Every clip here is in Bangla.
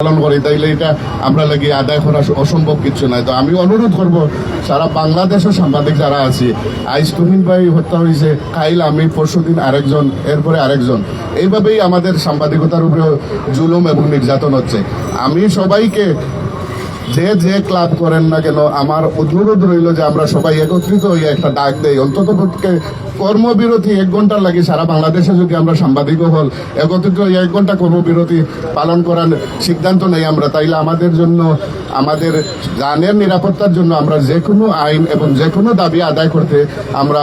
পালন করি, তাইলে এটা আমরা লাগি আদায় করা অসম্ভব কিছু নাই তো আমি অনুরোধ করব, সারা বাংলাদেশের সাংবাদিক যারা আছি, আইজ তুহিন ভাই হত্যা হয়েছে কাইল আমি পরশুদিন আরেকজন, এরপরে আরেকজন। এইভাবেই আমাদের সাংবাদিকতার উপরে জুলুম এবং নির্যাতন হচ্ছে। আমি সবাইকে যে যে ক্লাব করেন না কেন, আমার অনুরোধ রইল যে আমরা সবাই একত্রিত হয়ে একটা ডাক দেই। অন্তত কর্মবিরতি এক ঘণ্টা লাগে। সারা বাংলাদেশে যদি আমরা সাংবাদিক হল, একত্রিত এক ঘণ্টা কর্মবিরতি পালন করার সিদ্ধান্ত নেই আমরা। তাইলে আমাদের জন্য, আমাদের গানের নিরাপত্তার জন্য আমরা যে কোনো আইন এবং যে কোনো দাবি আদায় করতে আমরা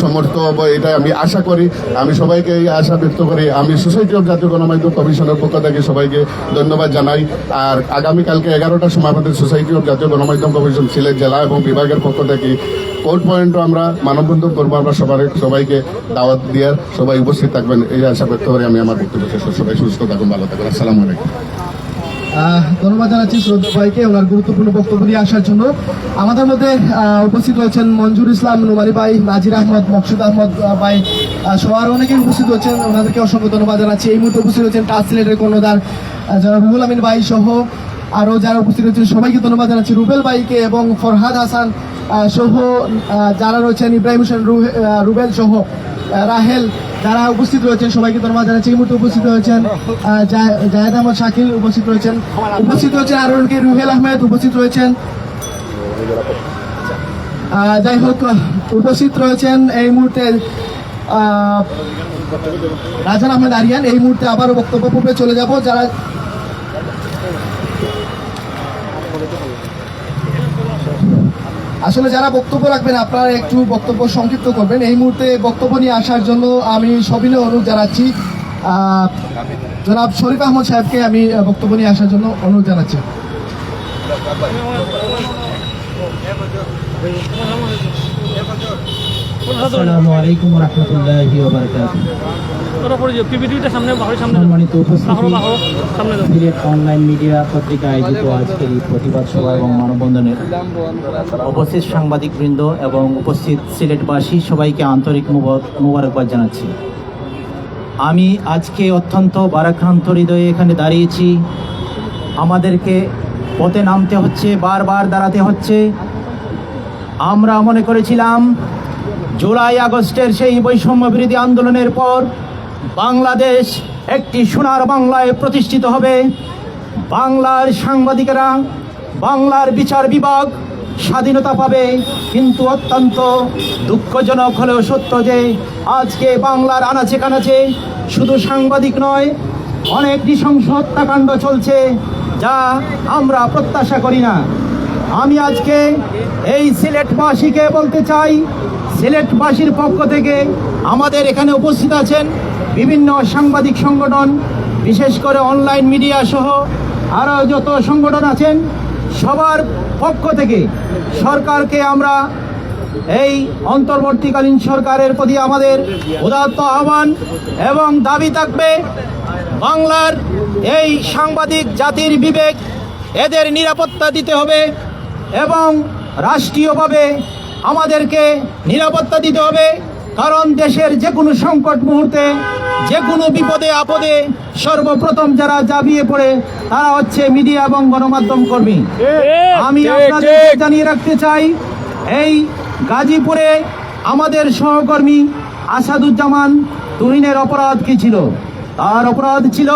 সমর্থ হব এটা আমি আশা করি। আমি সবাইকে এই আশা ব্যক্ত করি। আমি সোসাইটি অফ জাতীয় গণমাধ্যম কমিশনের পক্ষ থেকে সবাইকে ধন্যবাদ জানাই। আর আগামীকালকে এগারোটার সময় আমাদের সোসাইটি অফ জাতীয় গণমাধ্যম কমিশন সিলেট জেলা এবং বিভাগের পক্ষ থেকে কোর্ট পয়েন্টও আমরা মানববন্ধন করব। আমরা সবার সবাইকে দাওয়াত দিয়ে সবাই উপস্থিত থাকবেন এই আশা করতে করে আমি আমার বক্তব্য শেষ। সবাই সুস্থ থাকুন ভালো থাকুন। আসসালামু আলাইকুম। ধন্যবাদ জানাচ্ছি শ্রদ্ধা ভাইকে ওনার গুরুত্বপূর্ণ বক্তব্য দিয়ে আসার জন্য। আমাদের মধ্যে উপস্থিত রয়েছেন মঞ্জুর ইসলাম নুমারি ভাই নাজির আহমদ মকসুদ আহমদ ভাই আহ, অনেকেই উপস্থিত হচ্ছেন ওনাদেরকে অসংখ্য ধন্যবাদ জানাচ্ছি। এই মুহূর্তে উপস্থিত রয়েছেন টাচ সিলেটের কর্ণধার যারা রুহুল আমিন ভাই সহ আরও যারা উপস্থিত রয়েছেন সবাইকে ধন্যবাদ জানাচ্ছি। রুবেল ভাইকে এবং ফরহাদ হাসান সহ যারা রয়েছেন ইব্রাহিম হোসেন রুবেল সহ রাহেল, যারা উপস্থিত রয়েছেন, সবাইকে ধন্যবাদ জানাচ্ছি। এই মুহূর্তে উপস্থিত রয়েছেন জাহেদ আহমদ শাকিল উপস্থিত রয়েছেন। উপস্থিত রয়েছেন আরও অনেকে রুহেল আহমেদ, উপস্থিত রয়েছেন যাই হোক, উপস্থিত রয়েছেন এই মুহূর্তে রাজান আহমেদ আরিয়ান। এই মুহূর্তে আবারও বক্তব্য পূর্বে চলে যাব। যারা আসলে যারা বক্তব্য রাখবেন, আপনারা একটু বক্তব্য সংক্ষিপ্ত করবেন। এই মুহূর্তে বক্তব্য নিয়ে আসার জন্য আমি সবিনয় অনুরোধ জানাচ্ছি। জনাব শরীফ আহমদ সাহেবকে আমি বক্তব্য নিয়ে আসার জন্য অনুরোধ জানাচ্ছি। আসসালামু আলাইকুম রহমতুল্লাহি পিপিটিটা সামনে সামনে সম্মানিত সামনে সিলেট অনলাইন মিডিয়া পত্রিকা আয়োজিত আজকের এই প্রতিবাদ সভা এবং মানববন্ধনের। উপস্থিত সাংবাদিকবৃন্দ এবং উপস্থিত সিলেটবাসী সবাইকে আন্তরিক মুবা- মোবারকবাদ জানাচ্ছি। আমি আজকে অত্যন্ত বারাক্রান্ত হৃদয়ে এখানে দাঁড়িয়েছি। আমাদেরকে পথে নামতে হচ্ছে বারবার দাঁড়াতে হচ্ছে। আমরা মনে করেছিলাম জুলাই আগস্টের সেই বৈষম্য বিরোধী আন্দোলনের পর বাংলাদেশ একটি সোনার বাংলায় প্রতিষ্ঠিত হবে। বাংলার সাংবাদিকেরা, বাংলার বিচার বিভাগ স্বাধীনতা পাবে, কিন্তু অত্যন্ত দুঃখজনক হলেও সত্য যে আজকে বাংলার আনাচে কানাচে শুধু সাংবাদিক নয়, অনেক নৃশংস হত্যাকাণ্ড চলছে যা আমরা প্রত্যাশা করি না। আমি আজকে এই সিলেটবাসীকে বলতে চাই সিলেটবাসীর পক্ষ থেকে আমাদের এখানে উপস্থিত আছেন বিভিন্ন সাংবাদিক সংগঠন, বিশেষ করে অনলাইন মিডিয়া সহ আরও যত সংগঠন আছেন, সবার পক্ষ থেকে সরকারকে আমরা এই অন্তর্বর্তীকালীন সরকারের প্রতি আমাদের উদাত্ত আহ্বান এবং দাবি থাকবে, বাংলার এই সাংবাদিক জাতির বিবেক এদের নিরাপত্তা দিতে হবে এবং রাষ্ট্রীয়ভাবে আমাদেরকে নিরাপত্তা দিতে হবে। কারণ দেশের যে কোনো সংকট মুহূর্তে যে কোনো বিপদে আপদে সর্বপ্রথম যারা জাবিয়ে পড়ে তারা হচ্ছে মিডিয়া এবং গণমাধ্যম কর্মী। আমি আপনাদের জানিয়ে রাখতে চাই এই গাজীপুরে আমাদের সহকর্মী আসাদুজ্জামান তুহিনের অপরাধ কি ছিল? তার অপরাধ ছিল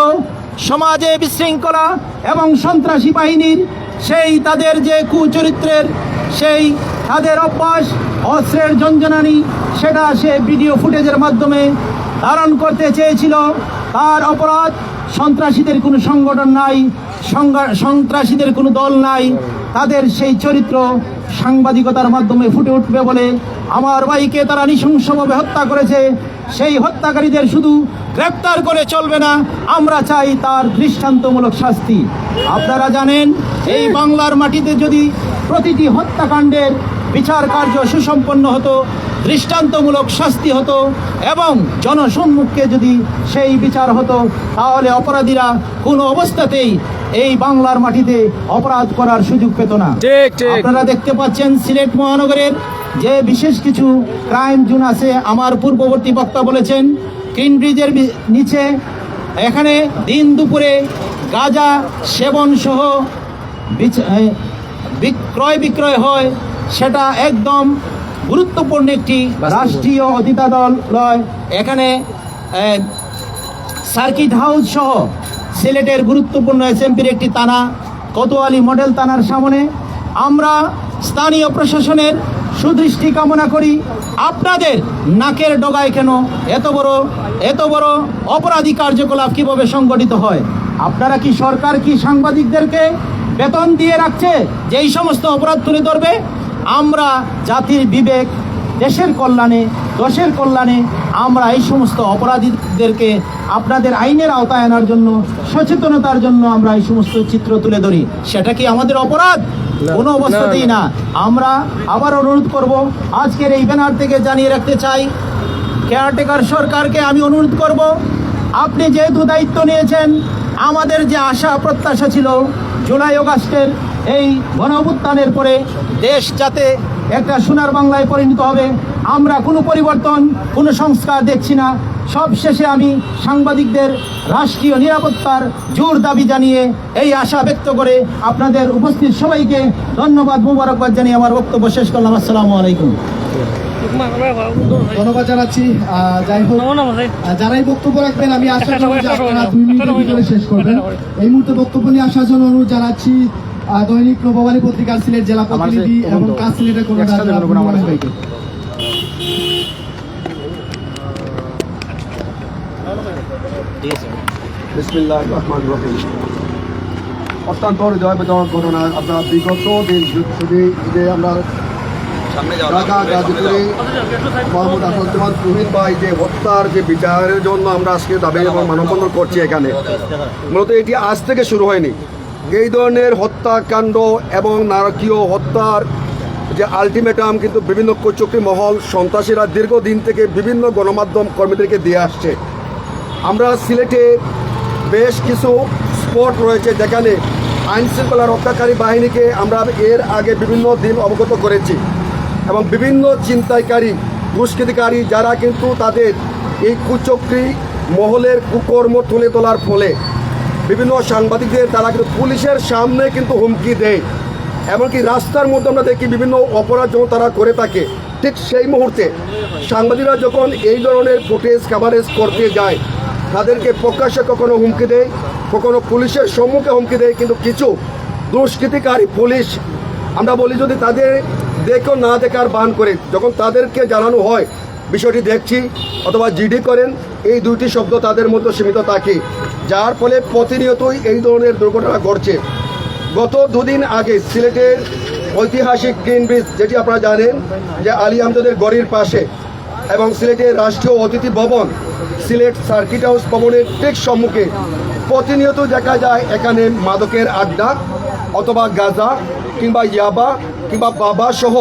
সমাজে বিশৃঙ্খলা এবং সন্ত্রাসী বাহিনীর সেই তাদের যে কুচরিত্রের সেই তাদের অভ্যাস, অস্ত্রের জঞ্জনানি সেটা সে ভিডিও ফুটেজের মাধ্যমে ধারণ করতে চেয়েছিল। তার অপরাধ, সন্ত্রাসীদের কোনো সংগঠন নাই সন্ত্রাসীদের কোনো দল নাই। তাদের সেই চরিত্র সাংবাদিকতার মাধ্যমে ফুটে উঠবে বলে আমার ভাইকে তারা নৃশংসভাবে হত্যা করেছে। সেই হত্যাকারীদের শুধু গ্রেপ্তার করে চলবে না আমরা চাই তার দৃষ্টান্তমূলক শাস্তি। আপনারা জানেন এই বাংলার মাটিতে যদি প্রতিটি হত্যাকাণ্ডের বিচার কার্য সুসম্পন্ন হতো দৃষ্টান্তমূলক শাস্তি হতো এবং জনসম্মুখে যদি সেই বিচার হতো তাহলে অপরাধীরা কোনো অবস্থাতেই এই বাংলার মাটিতে অপরাধ করার সুযোগ পেত না। আপনারা দেখতে পাচ্ছেন সিলেট মহানগরের যে বিশেষ কিছু ক্রাইম জোন আছে আমার পূর্ববর্তী বক্তা বলেছেন গ্রিন ব্রিজের নিচে এখানে দিন দুপুরে গাঁজা সেবন সহ বিক্রয় বিক্রয় হয় সেটা একদম গুরুত্বপূর্ণ একটি রাষ্ট্রীয় অতিথালয় এখানে সার্কিট হাউস সহ সিলেটের গুরুত্বপূর্ণ এসএমপির একটি থানা কোতোয়ালি মডেল থানার সামনে। আমরা স্থানীয় প্রশাসনের সুদৃষ্টি কামনা করি। আপনাদের নাকের ডগায় কেন এত বড় এত বড় অপরাধী কার্যকলাপ কীভাবে সংগঠিত হয়? আপনারা কি সরকার, কি সাংবাদিকদেরকে বেতন দিয়ে রাখছে যে এই সমস্ত অপরাধ তুলে ধরবে? আমরা জাতির বিবেক, দেশের কল্যাণে, দশের কল্যাণে আমরা এই সমস্ত অপরাধীদেরকে আপনাদের আইনের আওতায় আনার জন্য, সচেতনতার জন্য আমরা এই সমস্ত চিত্র তুলে ধরি। সেটা কি আমাদের অপরাধ? কোনো অবস্থাতেই না। আমরা আবার অনুরোধ করব আজকের এই ব্যানার থেকে জানিয়ে রাখতে চাই কেয়ারটেকার সরকারকে আমি অনুরোধ করব আপনি যেহেতু দায়িত্ব নিয়েছেন আমাদের যে আশা প্রত্যাশা ছিল জুলাই অগাস্টের এই গণ অভ্যুত্থানের পরে দেশ যাতে একটা সোনার বাংলায় পরিণত হবে আমরা কোনো পরিবর্তন কোনো সংস্কার দেখছি না। সব শেষে আমি সাংবাদিকদের রাষ্ট্রীয় নিরাপত্তার জোর দাবি জানিয়ে এই আশা ব্যক্ত করে আপনাদের উপস্থিত সবাইকে ধন্যবাদ মুবারকবাদ জানিয়ে আমার বক্তব্য শেষ করলাম। আসসালামু আলাইকুম। ধন্যবাদ জানাচ্ছি। যাই হোক যারাই বক্তব্য রাখবেন আমি আশা করব যে আপনারা দুই মিনিটের ভিতরে শেষ করবেন। এই মুহূর্তে বক্তব্য নিয়ে আসার জন্য অনুরোধ জানাচ্ছি দৈনিক নববাণী পত্রিকার সিলেট জেলা প্রতিনিধি এবং কাজ সিলেটের কোনো ভাইকে বিসমিল্লাহ রহমান রহিম। অত্যন্ত হৃদয়বেদক ঘটনা। আপনার বিগত দিন যে আমরা ঢাকা গাজীপুরে মোহাম্মদ আসাদুজ্জামান তুহিন ভাই যে হত্যার যে বিচারের জন্য আমরা আজকে দাবি এবং মানববন্ধন করছি এখানে। মূলত এটি আজ থেকে শুরু হয়নি। এই ধরনের হত্যাকাণ্ড এবং নারকীয় হত্যার যে আলটিমেটাম কিন্তু বিভিন্ন কুচক্রী মহল সন্ত্রাসীরা দীর্ঘদিন থেকে বিভিন্ন গণমাধ্যম কর্মীদেরকে দিয়ে আসছে। আমরা সিলেটে বেশ কিছু স্পট রয়েছে যেখানে আইন শৃঙ্খলা রক্ষাকারী বাহিনীকে আমরা এর আগে বিভিন্ন দিন অবগত করেছি এবং বিভিন্ন চিন্তাইকারী দুষ্কৃতিকারী যারা কিন্তু তাদের এই কুচক্রী মহলের কুকর্ম তুলে তোলার ফলে বিভিন্ন সাংবাদিকদের, তারা কিন্তু পুলিশের সামনে কিন্তু হুমকি দেয়। এমনকি রাস্তার মধ্যে আমরা দেখি বিভিন্ন অপরাধ যখন তারা করে থাকে। ঠিক সেই মুহূর্তে সাংবাদিকরা যখন এই ধরনের ফুটেজ কাভারেজ করতে যায় তাদেরকে প্রকাশ্যে কখনো হুমকি দেয়, কখনো পুলিশের সম্মুখে হুমকি দেয়, কিন্তু কিছু দুষ্কৃতিকারী পুলিশ, আমরা বলি যদি তাদের দেখো, না দেখার বান করে। যখন তাদেরকে জানানো হয়, বিষয়টি দেখছি, অথবা জিডি করেন, এই দুইটি শব্দ তাদের মধ্যে সীমিত থাকে। যার ফলে প্রতিনিয়তই এই ধরনের দুর্ঘটনা ঘটছে। গত দুদিন আগে সিলেটের ঐতিহাসিক গ্রিন ব্রিজ, যেটি আপনারা জানেন যে আলী আহমদের গড়ির পাশে এবং সিলেটের রাষ্ট্রীয় অতিথি ভবন, সিলেট সার্কিট হাউস ভবনের ঠিক সম্মুখে প্রতিনিয়ত দেখা যায় এখানে মাদকের আড্ডা অথবা গাজা কিংবা ইয়াবা কিংবা বাবা সহ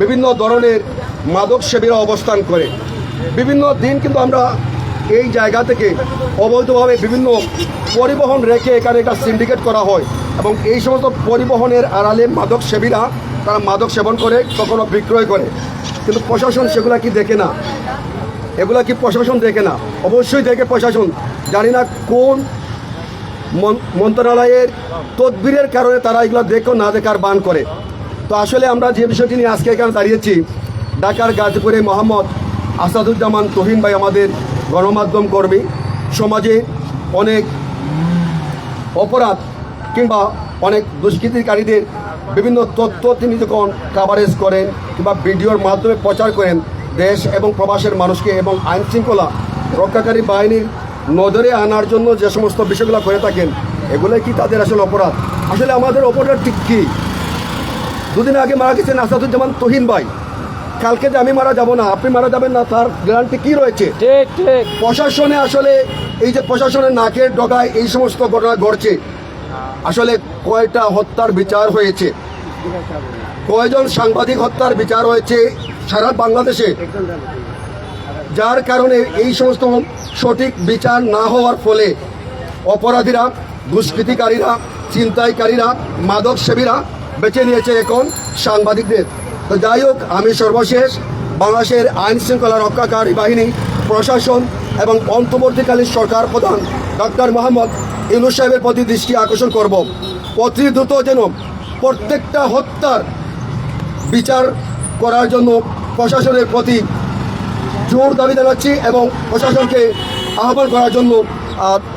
বিভিন্ন ধরনের মাদক সেবীরা অবস্থান করে। বিভিন্ন দিন কিন্তু আমরা এই জায়গা থেকে অবৈধভাবে বিভিন্ন পরিবহন রেখে এখানে একটা সিন্ডিকেট করা হয় এবং এই সমস্ত পরিবহনের আড়ালে মাদক সেবীরা তারা মাদক সেবন করে, কখনো বিক্রয় করে। কিন্তু প্রশাসন সেগুলা কি দেখে না? এগুলা কি প্রশাসন দেখে না? অবশ্যই দেখে প্রশাসন। জানি না কোন মন- মন্ত্রণালয়ের তদবিরের কারণে তারা এগুলো দেখো না দেখার বান করে। তো আসলে আমরা যে বিষয়টি নিয়ে আজকে এখানে দাঁড়িয়েছি ঢাকার গাজীপুরে মোহাম্মদ আসাদুজ্জামান তহিন ভাই আমাদের গণমাধ্যম কর্মী। সমাজে অনেক অপরাধ কিংবা অনেক দুষ্কৃতিকারীদের বিভিন্ন তথ্য তিনি যখন কাভারেজ করেন কিংবা ভিডিওর মাধ্যমে প্রচার করেন দেশ এবং প্রবাসের মানুষকে এবং আইন শৃঙ্খলা রক্ষাকারী বাহিনীর নজরে আনার জন্য যে সমস্ত বিষয়গুলো করে থাকেন এগুলোই কি তাদের আসলে অপরাধ? আসলে আমাদের অপরাধ ঠিক কী? দুদিন আগে মারা গেছেন আসাদুজ্জামান তহিন ভাই। কালকে যে আমি মারা যাব না আপনি মারা যাবেন না তার গ্যারান্টি কি রয়েছে? প্রশাসনে আসলে এই যে প্রশাসনের নাকের ডগায় এই সমস্ত ঘটনা ঘটছে আসলে কয়টা হত্যার বিচার হয়েছে? কয়জন সাংবাদিক হত্যার বিচার হয়েছে সারা বাংলাদেশে? যার কারণে এই সমস্ত সঠিক বিচার না হওয়ার ফলে অপরাধীরা, দুষ্কৃতিকারীরা চিন্তাইকারীরা মাদক সেবীরা বেছে নিয়েছে এখন সাংবাদিকদের। তো যাই হোক, আমি সর্বশেষ বাংলাদেশের আইন শৃঙ্খলা রক্ষাকারী বাহিনী, প্রশাসন এবং অন্তর্বর্তীকালীন সরকার প্রধান ডক্টর মোহাম্মদ ইউনুস সাহেবের প্রতি দৃষ্টি আকর্ষণ করব। অতি দ্রুত যেন প্রত্যেকটা হত্যার বিচার করার জন্য প্রশাসনের প্রতি জোর দাবি জানাচ্ছি এবং প্রশাসনকে আহ্বান করার জন্য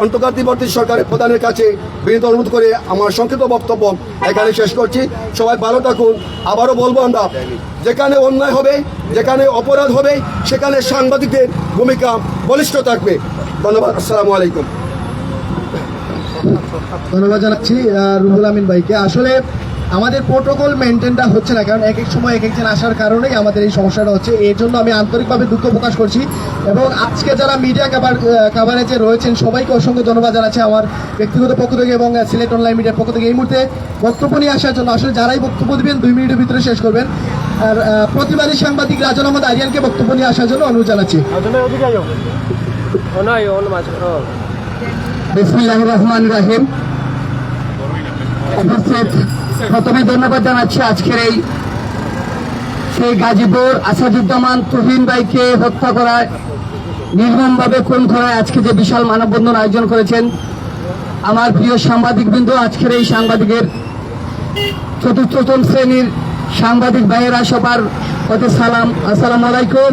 অন্তর্বর্তী সরকারের প্রধানের কাছে বিনীত অনুরোধ করে আমার সংক্ষিপ্ত বক্তব্য এখানে শেষ করছি। সবাই ভালো থাকুন। আবারও বলব আমরা, যেখানে অন্যায় হবে, যেখানে অপরাধ হবে, সেখানে সাংবাদিকদের ভূমিকা বলিষ্ঠ থাকবে। ধন্যবাদ। আসসালামু আলাইকুম। ধন্যবাদ জানাচ্ছি রুহুল আমিন ভাইকে। আসলে আমাদের প্রোটোকল মেনটেনটা হচ্ছে না, কারণ এক এক সময় এক একজন আসার কারণেই আমাদের এই সমস্যাটা হচ্ছে। এর জন্য আমি আন্তরিকভাবে দুঃখ প্রকাশ করছি এবং আজকে যারা মিডিয়া কাভার কাভারেজে রয়েছেন, সবাইকে অসংখ্য ধন্যবাদ জানাচ্ছি আমার ব্যক্তিগত পক্ষ থেকে এবং সিলেট অনলাইন মিডিয়ার পক্ষ থেকে। এই মুহূর্তে বক্তব্য নিয়ে আসার জন্য আসলে যারাই বক্তব্য দেবেন, দুই মিনিটের ভিতরে শেষ করবেন। আর প্রতিবাদী সাংবাদিক রাজন আহমদ আরিয়ানকে বক্তব্য নিয়ে আসার জন্য অনুরোধ জানাচ্ছি। বিসমিল্লাহ রহমান রাহিম। উপস্থিত। প্রথমে ধন্যবাদ জানাচ্ছি আজকের এই সেই গাজীপুর আসাদুজ্জামান তুহিন ভাইকে হত্যা করায়, নির্মমভাবে খুন করায় আজকে যে বিশাল মানববন্ধন আয়োজন করেছেন। আমার প্রিয় সাংবাদিকবৃন্দ, আজকের এই সাংবাদিকের চতুর্থতম শ্রেণির সাংবাদিক ভাইয়েরা সবার প্রতি সালাম, আসসালাম আলাইকুম।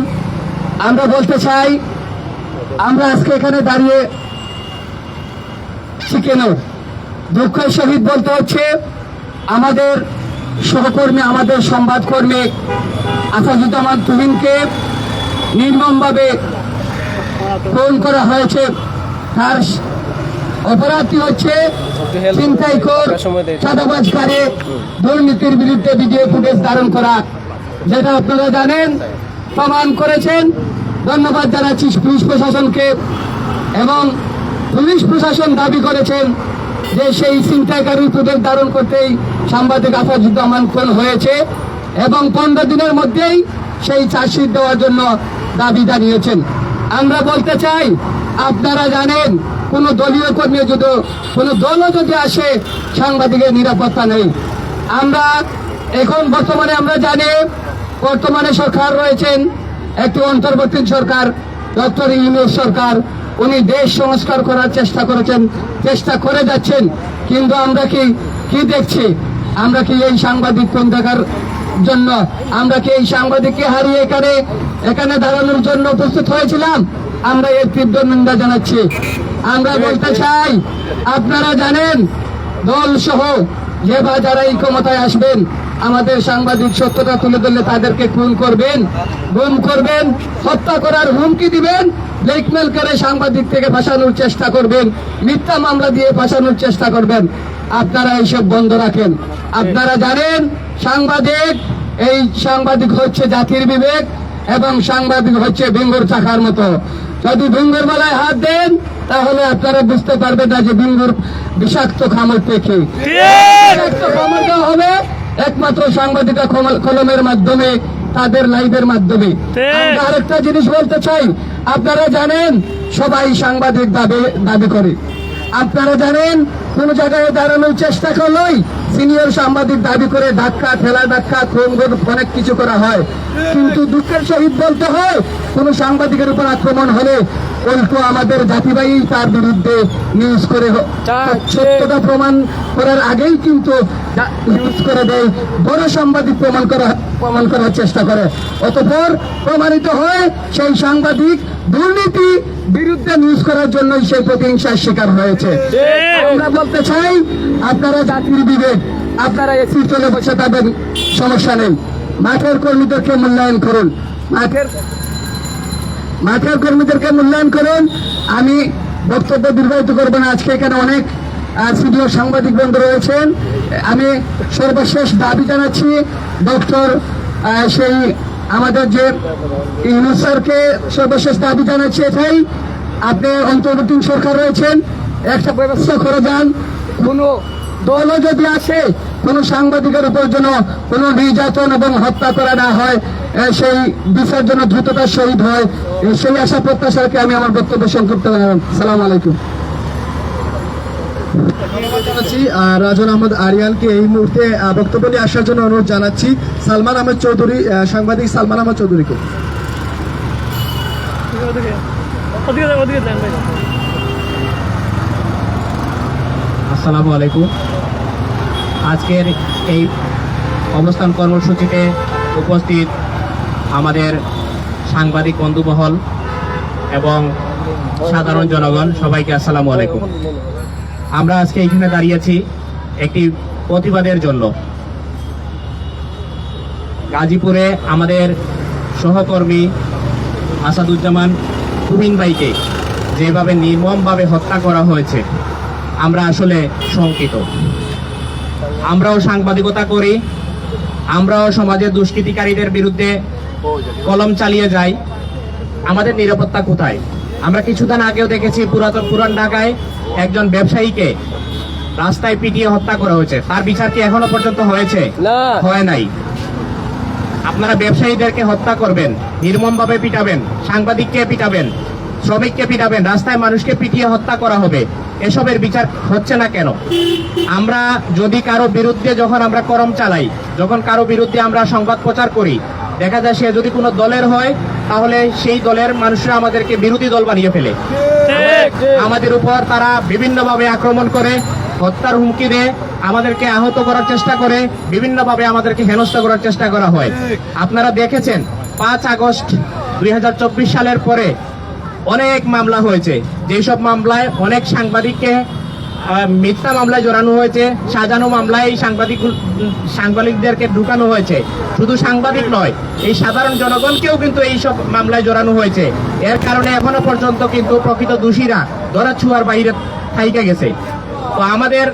আমরা বলতে চাই, আমরা আজকে এখানে দাঁড়িয়ে শিখেনো দুঃখের সহিত বলতে হচ্ছে, আমাদের সহকর্মী, আমাদের সংবাদকর্মী আসাদুজ্জামান তুহিনকে নির্মমভাবে ফোন করা হয়েছে। তার অপরাধটি হচ্ছে চিন্তাইকর চাঁদাবাজকারে দুর্নীতির বিরুদ্ধে ভিডিও ফুটেজ ধারণ করা, যেটা আপনারা জানেন, প্রমাণ করেছেন। ধন্যবাদ জানাচ্ছি পুলিশ প্রশাসনকে এবং পুলিশ প্রশাসন দাবি করেছেন যে সেই ছিনতাইকারী ফুটেজ ধারণ করতেই সাংবাদিক আফাজুদ্দামান খুন হয়েছে এবং পনেরো দিনের মধ্যেই সেই চার্জশিট দেওয়ার জন্য দাবি জানিয়েছেন। আমরা বলতে চাই, আপনারা জানেন, কোন দলীয় কর্মী যদি, কোনো দলও যদি আসে, সাংবাদিকের নিরাপত্তা নেই। আমরা এখন বর্তমানে আমরা জানি, বর্তমানে সরকার রয়েছেন একটি অন্তর্বর্তী সরকার, ডক্টর ইউনুস সরকার। উনি দেশ সংস্কার করার চেষ্টা করেছেন, চেষ্টা করে যাচ্ছেন, কিন্তু আমরা কি কি দেখছি? আমরা কি এই সাংবাদিক কোন দেখার জন্য, আমরা কি এই সাংবাদিককে হারিয়ে এখানে এখানে দাঁড়ানোর জন্য উপস্থিত হয়েছিলাম? আমরা এর তীব্র নিন্দা জানাচ্ছি। আমরা বলতে চাই, আপনারা জানেন দল সহ যে বা যারা এই ক্ষমতায় আসবেন, আমাদের সাংবাদিক সত্যতা তুলে ধরলে তাদেরকে খুন করবেন, গুম করবেন, হত্যা করার হুমকি দিবেন ব্ল্যাকমেল করে সাংবাদিক থেকে ফাঁসানোর চেষ্টা করবেন মিথ্যা মামলা দিয়ে ফাঁসানোর চেষ্টা করবেন। আপনারা এইসব বন্ধ রাখেন। আপনারা জানেন সাংবাদিক এই সাংবাদিক হচ্ছে জাতির বিবেক এবং সাংবাদিক হচ্ছে ভিঙ্গর চাকার মতো। যদি ভিঙ্গর বেলায় হাত দেন তাহলে আপনারা বুঝতে পারবেন না যে ভিঙ্গর বিষাক্ত খামর থেকে। বিষাক্ত খামর হবে একমাত্র সাংবাদিকা কলমের মাধ্যমে তাদের লাইভের মাধ্যমে। আমরা আরেকটা জিনিস বলতে চাই। আপনারা জানেন সবাই সাংবাদিক দাবি দাবি করে। আপনারা জানেন কোন জায়গায় দাঁড়ানোর চেষ্টা করলেই। সিনিয়র সাংবাদিক দাবি করে ধাক্কা ঠেলা ধাক্কা খুন অনেক কিছু করা হয়। কিন্তু দুঃখের সহিত বলতে হয় কোন সাংবাদিকের উপর আক্রমণ হলে উল্টো আমাদের জাতিবাহী তার বিরুদ্ধে নিউজ করে সত্যতা প্রমাণ করার আগেই কিন্তু নিউজ করে দেয়। বড় সাংবাদিক প্রমাণ করা প্রমাণ করার চেষ্টা করে। অতঃপর প্রমাণিত হয় সেই সাংবাদিক দুর্নীতি বিরুদ্ধে নিউজ করার জন্যই সেই প্রতিহিংসার শিকার হয়েছে। আমরা বলতে চাই, আপনারা জাতির বিবেক আপনারা এসি চলে বসে তাদের সমস্যা নেই। মাঠের কর্মীদেরকে মূল্যায়ন করুন। মাঠের মাঠের কর্মীদেরকে মূল্যায়ন করুন। আমি বক্তব্য দীর্ঘায়িত করব না। আজকে এখানে অনেক সিনিয়র সাংবাদিক বন্ধু রয়েছেন। আমি সর্বশেষ দাবি জানাচ্ছি, ডক্টর সেই আমাদের যে ইউনুস স্যারকে সর্বশেষ দাবি জানাচ্ছি এটাই। আপনি অন্তর্বর্তী সরকার রয়েছেন একটা ব্যবস্থা করে যান কোনো দলও যদি আসে, কোনো সাংবাদিকের উপর যেন কোনো নির্যাতন এবং হত্যা করা না হয় সেই বিচার জন্য দ্রুততার শহীদ হয় সেই আশা প্রত্যাশাকে আমি আমার বক্তব্য সংক্ষিপ্ত সালাম আলাইকুম। রাজন আহমদ আরিয়ানকে এই মুহূর্তে বক্তব্য নিয়ে আসার জন্য অনুরোধ জানাচ্ছি সালমান আহমেদ চৌধুরী সাংবাদিক সালমান আহমদ চৌধুরীকে ওদিকে যান ওদিকে যান ভাই আসসালামু আলাইকুম। আজকের এই অবস্থান কর্মসূচিতে উপস্থিত আমাদের সাংবাদিক বন্ধুমহল এবং সাধারণ জনগণ, সবাইকে আসসালামু আলাইকুম। আমরা আজকে এখানে দাঁড়িয়েছি একটি প্রতিবাদের জন্য। গাজীপুরে আমাদের সহকর্মী আসাদুজ্জামান তুমিন ভাইকে যেভাবে নির্মমভাবে হত্যা করা হয়েছে আমরা আসলে শঙ্কিত। আমরাও সাংবাদিকতা করি আমরাও সমাজের দুষ্কৃতিকারীদের বিরুদ্ধে কলম চালিয়ে যাই। আমাদের নিরাপত্তা কোথায়? আমরা কিছুদিন আগেও দেখেছি পুরাতন পুরান ঢাকায় একজন ব্যবসায়ীকে রাস্তায় পিটিয়ে হত্যা করা হয়েছে। তার বিচার কি এখনও পর্যন্ত হয়েছে? হয় নাই। আপনারা ব্যবসায়ীদেরকে হত্যা করবেন নির্মমভাবে পিটাবেন সাংবাদিককে পিটাবেন শ্রমিককে পিটাবেন রাস্তায় মানুষকে পিটিয়ে হত্যা করা হবে। এসবের বিচার হচ্ছে না কেন? আমরা যদি কারও বিরুদ্ধে যখন আমরা করম চালাই, যখন কারও বিরুদ্ধে আমরা সংবাদ প্রচার করি, দেখা যায় সে যদি কোনো দলের হয়, তাহলে সেই দলের মানুষরা আমাদেরকে বিরোধী দল বানিয়ে ফেলে। আমাদের উপর তারা বিভিন্নভাবে আক্রমণ করে, হত্যার হুমকি দেয়, আমাদেরকে আহত করার চেষ্টা করে, বিভিন্নভাবে আমাদেরকে হেনস্থা করার চেষ্টা করা হয়। আপনারা দেখেছেন, পাঁচ আগস্ট দুই হাজার চব্বিশ সালের পরে অনেক মামলা হয়েছে। যেসব মামলায় অনেক সাংবাদিককে মিথ্যা মামলায় জড়ানো হয়েছে, সাজানো মামলায় এই সাংবাদিক সাংবাদিকদেরকে ঢুকানো হয়েছে। শুধু সাংবাদিক নয়, এই সাধারণ জনগণকেও কিন্তু এই সব মামলায় জড়ানো হয়েছে। এর কারণে এখনও পর্যন্ত কিন্তু প্রকৃত দোষীরা ধরা ছোঁয়ার বাইরে থাইকা গেছে। তো আমাদের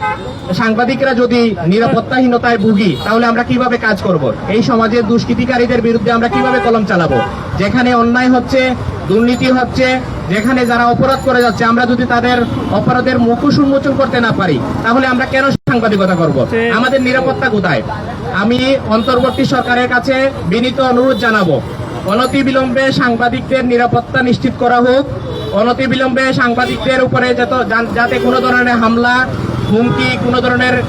সাংবাদিকরা যদি নিরাপত্তাহীনতায় ভুগি, তাহলে আমরা কীভাবে কাজ করব? এই সমাজের দুষ্কৃতিকারীদের বিরুদ্ধে আমরা কীভাবে কলম চালাবো? যেখানে অন্যায় হচ্ছে দুর্নীতি হচ্ছে যেখানে যারা অপরাধ করে যাচ্ছে, আমরা যদি তাদের অপরাধের মুখোশ উন্মোচন করতে না পারি, তাহলে আমরা কেন সাংবাদিকতা করব? আমাদের নিরাপত্তা কোথায়? আমি অন্তর্বর্তী সরকারের কাছে বিনীত অনুরোধ জানাব, অনতিবিলম্বে সাংবাদিকদের নিরাপত্তা নিশ্চিত করা হোক। অনতিবিলম্বে সাংবাদিকদের উপরে যাতে- যাতে কোনো ধরনের হামলা, হুমকি, কোনো ধরনের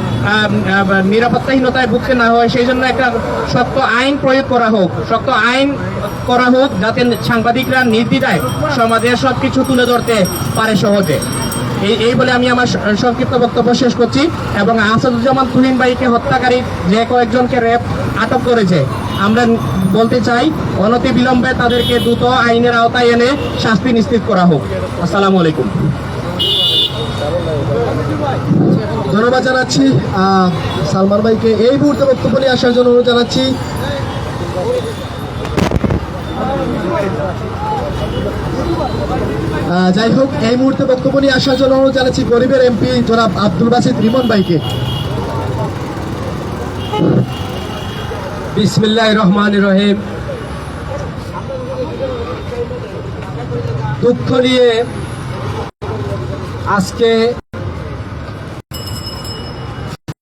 নিরাপত্তাহীনতায় ভুগতে না হয়, সেই জন্য একটা শক্ত আইন প্রয়োগ করা হোক। শক্ত আইন করা হোক, যাতে সাংবাদিকরা নির্দ্বিধায় সমাজের সবকিছু তুলে ধরতে পারে সহজে। এই এই বলে আমি আমার সংক্ষিপ্ত বক্তব্য শেষ করছি এবং আসাদুজ্জামান তুহিন ভাইকে হত্যাকারী যে কয়েকজনকে র্যাব আটক করেছে, আমরা বলতে চাই অনতি বিলম্বে তাদেরকে দ্রুত আইনের আওতায় এনে শাস্তি নিশ্চিত করা হোক। আসসালামু আলাইকুম। ধন্যবাদ জানাচ্ছি সালমান ভাইকে। এই মুহূর্তে বক্তব্য নিয়ে আসার জন্য অনুরোধ জানাচ্ছি যাই হোক, এই মুহূর্তে বক্তব্য নিয়ে আসার জন্য অনুরোধ জানাচ্ছি গরিবের এমপি জনাব আব্দুল বাসিদ রিমন ভাইকে। বিসমিল্লাহ রহমান রহিম। দুঃখ নিয়ে আজকে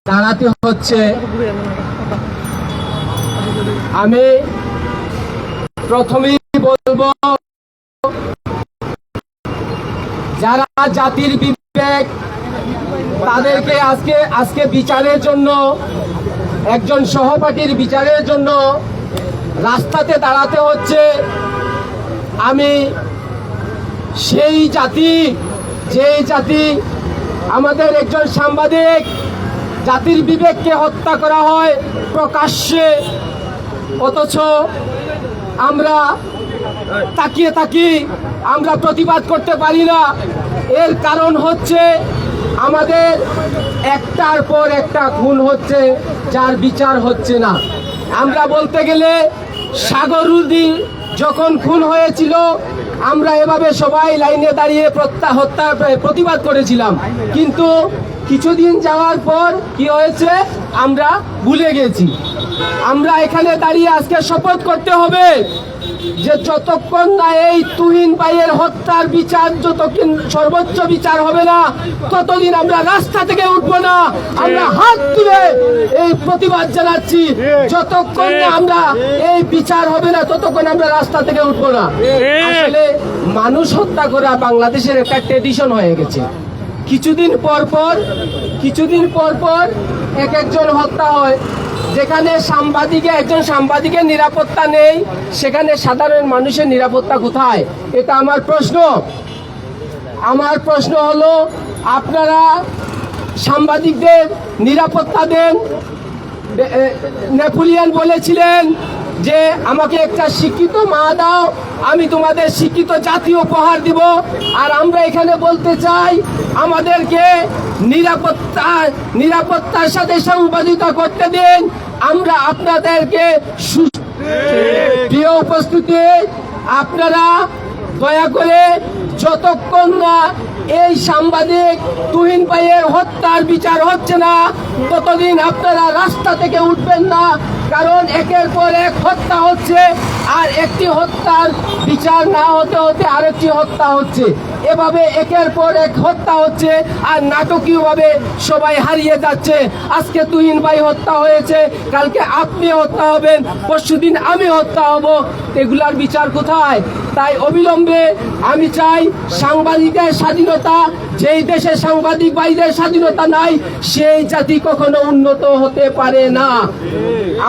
দাঁড়াতে হচ্ছে। আমি প্রথমেই বলব, যারা জাতির বিবেক, তাদেরকে আজকে আজকে বিচারের জন্য, একজন সহপাঠীর বিচারের জন্য রাস্তাতে দাঁড়াতে হচ্ছে। আমি সেই জাতি, যেই জাতি আমাদের একজন সাংবাদিক, জাতির বিবেককে হত্যা করা হয় প্রকাশ্যে, অথচ আমরা তাকিয়ে থাকি, আমরা প্রতিবাদ করতে পারি না। এর কারণ হচ্ছে আমাদের একটার পর একটা খুন হচ্ছে, যার বিচার হচ্ছে না। আমরা বলতে গেলে সাগরুদি যখন খুন হয়েছিল, আমরা এভাবে সবাই লাইনে দাঁড়িয়ে প্রত্যা হত্যা প্রতিবাদ করেছিলাম। কিন্তু কিছুদিন যাওয়ার পর কি হয়েছে? আমরা ভুলে গেছি। আমরা এখানে দাঁড়িয়ে আজকে শপথ করতে হবে যে যতক্ষণ না এই তুহিন ভাইয়ের হত্যার বিচার যতক্ষণ সর্বোচ্চ বিচার হবে না, ততদিন আমরা রাস্তা থেকে উঠবো না। আমরা হাত তুলে এই প্রতিবাদ জানাচ্ছি। যতক্ষণ না আমরা এই বিচার হবে না, ততক্ষণ আমরা রাস্তা থেকে উঠবো না। আসলে মানুষ হত্যা করা বাংলাদেশের একটা ট্রেডিশন হয়ে গেছে। কিছুদিন পর পর, কিছুদিন পর পর এক একজন হত্যা হয়। যেখানে সাংবাদিকে, একজন সাংবাদিকের নিরাপত্তা নেই, সেখানে সাধারণ মানুষের নিরাপত্তা কোথায়? এটা আমার প্রশ্ন। আমার প্রশ্ন হলো, আপনারা সাংবাদিকদের নিরাপত্তা দেন? নেপোলিয়ান বলেছিলেন যে আমাকে একটা শিক্ষিত মা দাও, আমি তোমাদের শিক্ষিত জাতি উপহার দিব। আর আমরা এখানে বলতে চাই, আমাদেরকে নিরাপত্তা, নিরাপত্তার সাথে সাংবাদিকতা করতে দিন। আমরা আপনাদেরকে প্রিয় উপস্থিতি, আপনারা দয়া করে যতক্ষণ না এই সাংবাদিক তুহিন ভাইয়ের হত্যার বিচার হচ্ছে না, ততদিন আপনারা রাস্তা থেকে উঠবেন না। কারণ একের পর এক হত্যা হচ্ছে, আর একটি হত্যার বিচার না হতে হতে আরেকটি হত্যা হচ্ছে। এভাবে একের পর এক হত্যা হচ্ছে আর নাটকীয়ভাবে সবাই হারিয়ে যাচ্ছে। আজকে তুহিন ভাই হত্যা হয়েছে, কালকে আপনি হত্যা হবেন পরশুদিন আমি হত্যা হব। এগুলার বিচার কোথায়? তাই অবিলম্বে আমি চাই সাংবাদিকের স্বাধীনতা, যেই দেশে সাংবাদিক ভাইদের স্বাধীনতা নাই, সেই জাতি কখনো উন্নত হতে পারে না।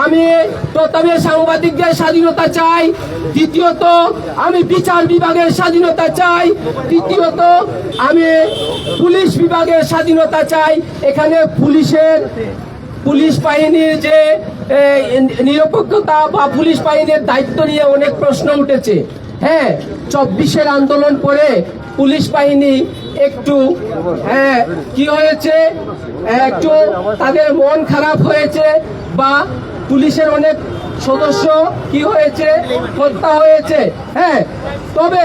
আমি প্রথমে সাংবাদিকদের স্বাধীনতা চাই, দ্বিতীয়ত আমি বিচার বিভাগের স্বাধীনতা চাই তৃতীয়ত আমি পুলিশ বিভাগের স্বাধীনতা চাই। এখানে পুলিশের, পুলিশ বাহিনীর যে নিরপেক্ষতা বা পুলিশ বাহিনীর দায়িত্ব নিয়ে অনেক প্রশ্ন উঠেছে। হ্যাঁ চব্বিশের আন্দোলন পরে পুলিশ বাহিনী একটু হ্যাঁ কি হয়েছে? একটু তাদের মন খারাপ হয়েছে বা পুলিশের অনেক সদস্য কি হয়েছে? হত্যা হয়েছে। হ্যাঁ তবে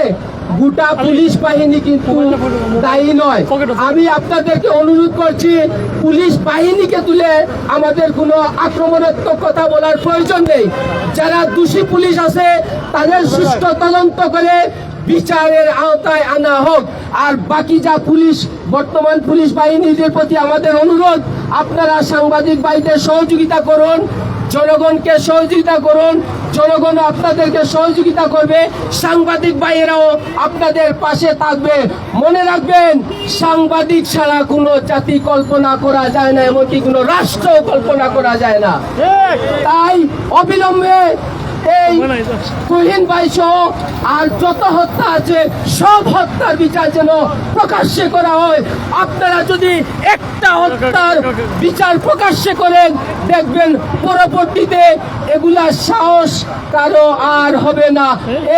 গোটা পুলিশ বাহিনী কিন্তু দায়ী নয়। আমি আপনাদেরকে অনুরোধ করছি, পুলিশ বাহিনীকে তুলে আমাদের কোনো আক্রমণাত্মক কথা বলার প্রয়োজন নেই। যারা দোষী পুলিশ আছে, তাদের সুষ্ঠু তদন্ত করে বিচারের আওতায় আনা হোক। আর বাকি যা পুলিশ, বর্তমান পুলিশ বাহিনীদের প্রতি আমাদের অনুরোধ, আপনারা সাংবাদিক ভাইদের সহযোগিতা করুন, জনগণকে সহযোগিতা করুন জনগণ আপনাদেরকে সহযোগিতা করবে সাংবাদিক ভাইয়েরাও আপনাদের পাশে থাকবে। মনে রাখবেন সাংবাদিক ছাড়া কোনো জাতি কল্পনা করা যায় না এমনকি কোনো রাষ্ট্র কল্পনা করা যায় না। তাই অবিলম্বে এই তুহিন ভাই সহ আর যত হত্যা আছে সব হত্যার বিচার যেন প্রকাশ্যে করা হয়। আপনারা যদি একটা হত্যার বিচার প্রকাশ্যে করেন দেখবেন পরবর্তীতে এগুলা সাহস কারও আর হবে না।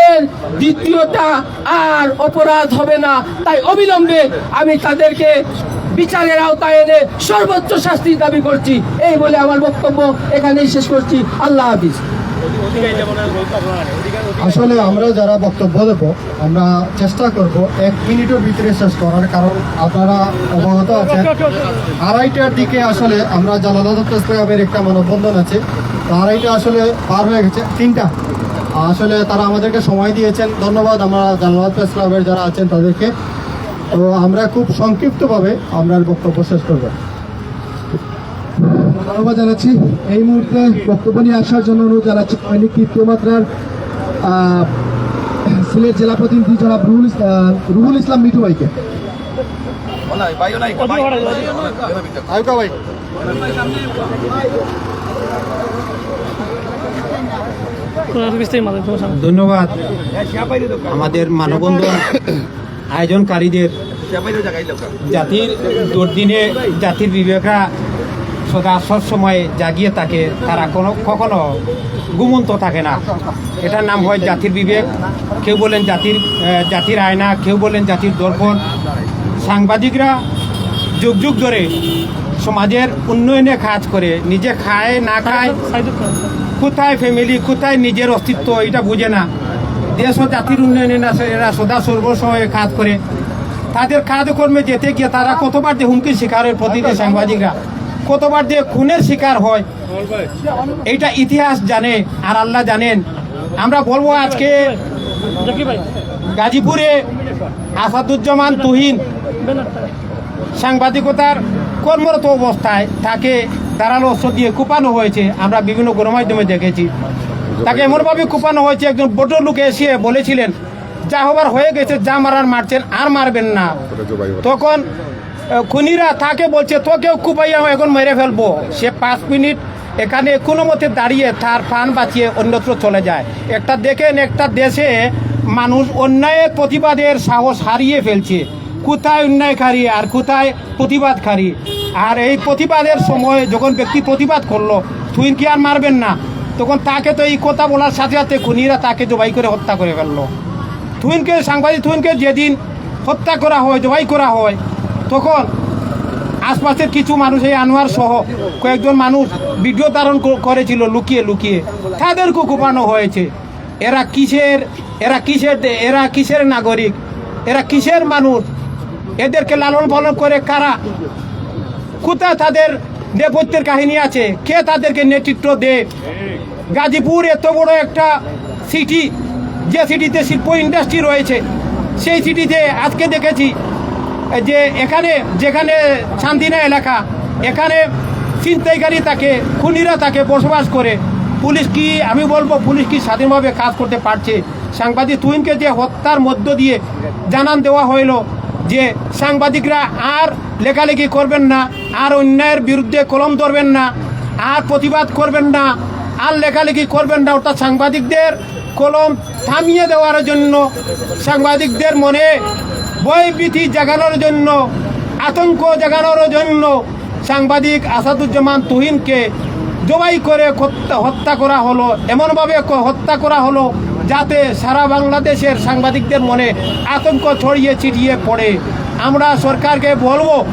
এর দ্বিতীয়টা আর অপরাধ হবে না। তাই অবিলম্বে আমি তাদেরকে বিচারের আওতায় এনে সর্বোচ্চ শাস্তির দাবি করছি। এই বলে আমার বক্তব্য এখানেই শেষ করছি। আল্লাহ হাফিজ। আসলে আমরা যারা বক্তব্য দেবো, আমরা চেষ্টা করব এক মিনিটের ভিতরে শেষ করার, কারণ আপনারা অবগত আছেন। আড়াইটার দিকে আসলে আমরা জালালাদ ক্লাবের একটা মানববন্ধন আছে। আড়াইটা আসলে পার হয়ে গেছে, তিনটা। আসলে তারা আমাদেরকে সময় দিয়েছেন। ধন্যবাদ আমরা প্রেস ক্লাবের যারা আছেন তাদেরকে। তো আমরা খুব সংক্ষিপ্তভাবে আমরা বক্তব্য শেষ করব। ধন্যবাদ জানাচ্ছি। এই মুহূর্তে বক্তব্য নিয়ে আসার জন্য অনুরোধ জানাচ্ছি দৈনিক তৃতীয় মাত্রার আহ, সিলেট জেলা প্রতিনিধি জনাব রুহুল রুহুল ইসলাম মিঠু ভাইকে। ধন্যবাদ। আমাদের মানববন্ধন আয়োজনকারীদের জাতির দুর্দিনে জাতির বিবেকরা সদা সবসময় জাগিয়ে থাকে, তারা কোনো, কখনো গুমন্ত থাকে না। এটার নাম হয় জাতির বিবেক। কেউ বলেন জাতির জাতির আয়না, কেউ বলেন জাতির দর্পণ। সাংবাদিকরা যুগ যুগ ধরে সমাজের উন্নয়নে কাজ করে, নিজে খায়, না খায়, কোথায় ফ্যামিলি কোথায় নিজের অস্তিত্ব, এটা বুঝে না। দেশ ও জাতির উন্নয়নে না, এরা সদা সর্বসময় কাজ করে। তাদের কাজকর্মে যেতে গিয়ে তারা কতবার যে হুমকির শিকার হয় প্রতিটি সাংবাদিকরা। কতবার যে খুনের শিকার হয় এইটা ইতিহাস জানে আর আল্লাহ জানেন। আমরা বলব আজকে গাজীপুরে আসাদুজ্জামান তুহিন সাংবাদিকতার কর্মরত অবস্থায় তাকে দাঁড়াল অস্ত্র দিয়ে কুপানো হয়েছে। আমরা বিভিন্ন গণমাধ্যমে দেখেছি। তাকে এমনভাবে কুপানো হয়েছে একজন বড় লোক এসে বলেছিলেন যা হবার হয়ে গেছে যা মারার মারছেন আর মারবেন না। তখন খুনিরা তাকে বলছে, তোকেও কুপাইয়া এখন মেরে ফেলব। সে পাঁচ মিনিট এখানে কোনো মতে দাঁড়িয়ে তার প্রাণ বাঁচিয়ে অন্যত্র চলে যায়। একটা দেখেন, একটা দেশে মানুষ অন্যায়ের প্রতিবাদের সাহস হারিয়ে ফেলছে। কোথায় অন্যায়কারী আর কোথায় প্রতিবাদকারী? আর এই প্রতিবাদের সময় যখন ব্যক্তি প্রতিবাদ করল তুইন কি আর মারবেন না? তখন তাকে তো এই কথা বলার সাথে সাথে খুনিরা তাকে জবাই করে হত্যা করে ফেলল। তুহিনকে সাংবাদিক তুহিনকে যেদিন হত্যা করা হয়, জবাই করা হয় তখন আশপাশের কিছু মানুষ, এই আনোয়ার সহ কয়েকজন মানুষ ভিডিও ধারণ করেছিল, লুকিয়ে লুকিয়ে। তাদেরকেও কোপানো হয়েছে। এরা কিসের এরা কিসের এরা কিসের নাগরিক? এরা কিসের মানুষ? এদেরকে লালন পালন করে কারা? কোথায় তাদের নেপথ্যের কাহিনী আছে? কে তাদেরকে নেতৃত্ব দে গাজীপুর এত বড় একটা সিটি যে সিটিতে শিল্প ইন্ডাস্ট্রি রয়েছে, সেই সিটিতে আজকে দেখেছি যে এখানে, যেখানে শান্তিনা এলাকা, এখানে ছিনতাইকারী থাকে খুনিরা থাকে বসবাস করে। পুলিশ কি, আমি বলব, পুলিশ কি স্বাধীনভাবে কাজ করতে পারছে? সাংবাদিক তুহিনকে যে হত্যার মধ্য দিয়ে জানান দেওয়া হইল যে সাংবাদিকরা আর লেখালেখি করবেন না, আর অন্যায়ের বিরুদ্ধে কলম ধরবেন না, আর প্রতিবাদ করবেন না, আর লেখালেখি করবেন না। অর্থাৎ সাংবাদিকদের কলম থামিয়ে দেওয়ার জন্য সাংবাদিকদের মনে ভয়ভীতি জাগানোর জন্য, আতঙ্ক জাগানোর জন্য সাংবাদিক আসাদুজ্জামান তুহিনকে জবাই করে হত্যা- করা হলো। এমনভাবে হত্যা করা হলো যাতে সারা বাংলাদেশের সাংবাদিকদের মনে আতঙ্ক ছড়িয়ে ছিটিয়ে পড়ে। আমরা সরকারকে বলব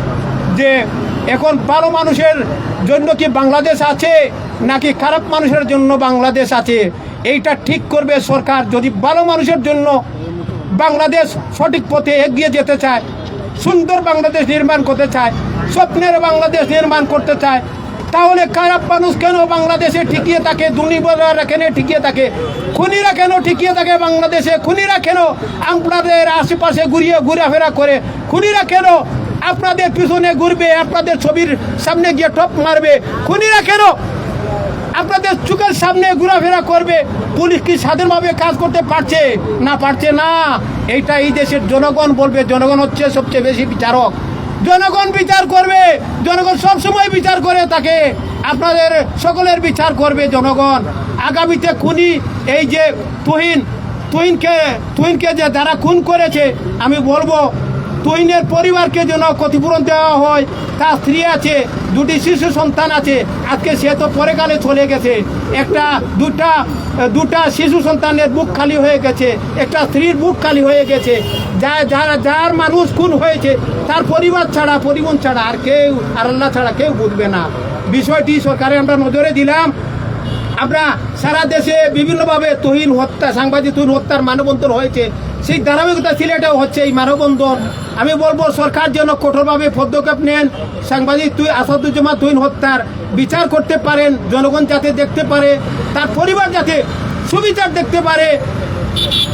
যে, এখন ভালো মানুষের জন্য কি বাংলাদেশ আছে, নাকি খারাপ মানুষের জন্য বাংলাদেশ আছে? এইটা ঠিক করবে সরকার। যদি ভালো মানুষের জন্য বাংলাদেশ সঠিক পথে এগিয়ে যেতে চায়, সুন্দর বাংলাদেশ নির্মাণ করতে চায়, স্বপ্নের বাংলাদেশ নির্মাণ করতে চায়, তাহলে খারাপ মানুষ কেন বাংলাদেশে ঠিকিয়ে থাকে দুর্নীতিরা কেন ঠিকিয়ে থাকে, খুনিরা কেন ঠিকিয়ে থাকে বাংলাদেশে, খুনিরা কেন আপনাদের আশেপাশে ঘুরিয়ে ঘোরাফেরা করে, খুনিরা কেন আপনাদের পিছনে ঘুরবে, আপনাদের ছবির সামনে গিয়ে টপ মারবে, খুনিরা কেন আপনাদের চোখের সামনে ঘোরাফেরা করবে, পুলিশ কি স্বাধীনভাবে কাজ করতে পারছে? না পারছে না। এইটা এই দেশের জনগণ বলবে, জনগণ হচ্ছে সবচেয়ে বেশি বিচারক। জনগণ বিচার করবে, জনগণ সবসময় বিচার করে তাকে আপনাদের সকলের বিচার করবে জনগণ। আগামীতে খুনি, এই যে তুহিন, তুহিনকে তুহিনকে যে যারা খুন করেছে, আমি বলব তুহিনের পরিবারকে যেন ক্ষতিপূরণ দেওয়া হয়, তার স্ত্রী আছে, দুটি শিশু সন্তান আছে, আজকে সে তো পরেকালে চলে গেছে। একটা, দুটা দুটা শিশু সন্তানের বুক খালি হয়ে গেছে, একটা স্ত্রীর বুক খালি হয়ে গেছে। যা যারা যার মানুষ খুন হয়েছে, তার পরিবার ছাড়া পরিবহন ছাড়া আর কেউ, আর আল্লাহ ছাড়া কেউ বুঝবে না। বিষয়টি সরকারে আমরা নজরে দিলাম। আমরা সারা দেশে বিভিন্নভাবে তহিন হত্যা, সাংবাদিক তহিন হত্যার মানবন্তর হয়েছে। সেই ধারাবাহিকতা সিলেটেও হচ্ছে এই মানববন্ধন। আমি বলব, সরকার যেন কঠোরভাবে পদক্ষেপ নেন। সাংবাদিক তুই, আসাদুজ্জামান তহিন হত্যার বিচার করতে পারেন, জনগণ যাতে দেখতে পারে, তার পরিবার যাতে সুবিচার দেখতে পারে।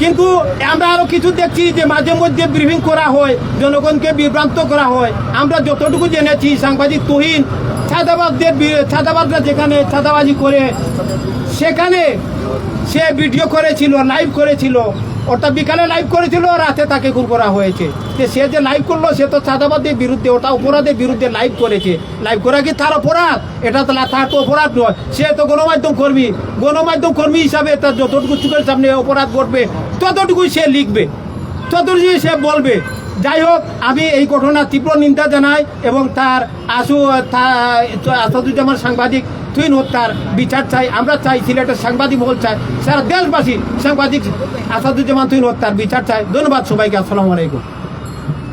কিন্তু আমরা আরও কিছু দেখছি যে মাঝে মধ্যে ব্রিফিং করা হয়, জনগণকে বিভ্রান্ত করা হয়। আমরা যতটুকু জেনেছি, সাংবাদিক তুহিন ছাদাবাদদের ছাদাবাদরা যেখানে ছাদাবাজি করে, সেখানে সে ভিডিও করেছিল লাইভ করেছিল। ওটা বিকালে লাইভ করেছিল, রাতে তাকে খুন করা হয়েছে। যে সে যে লাইভ করল, সে তো চাঁদাবাদের বিরুদ্ধে, ওটা অপরাধের বিরুদ্ধে লাইভ করেছে। লাইভ করা কি তার অপরাধ? এটা তো তার তো অপরাধ নয়। সে তো গণমাধ্যম কর্মী। গণমাধ্যম কর্মী হিসাবে তার যতটুকু চোখের সামনে অপরাধ ঘটবে, ততটুকুই সে লিখবে। ততটুকুই সে বলবে। যাই হোক, আমি এই ঘটনার তীব্র নিন্দা জানাই এবং তার তা- আসাদুজ্জামান সাংবাদিক তুইন হত্যার বিচার চাই। আমরা চাই সিলেটের সাংবাদিক মহল চাই। সারা দেশবাসী সাংবাদিক আসাদুজ্জামান তুইন হত্যার বিচার চাই। ধন্যবাদ সবাইকে। আসসালামু আলাইকুম।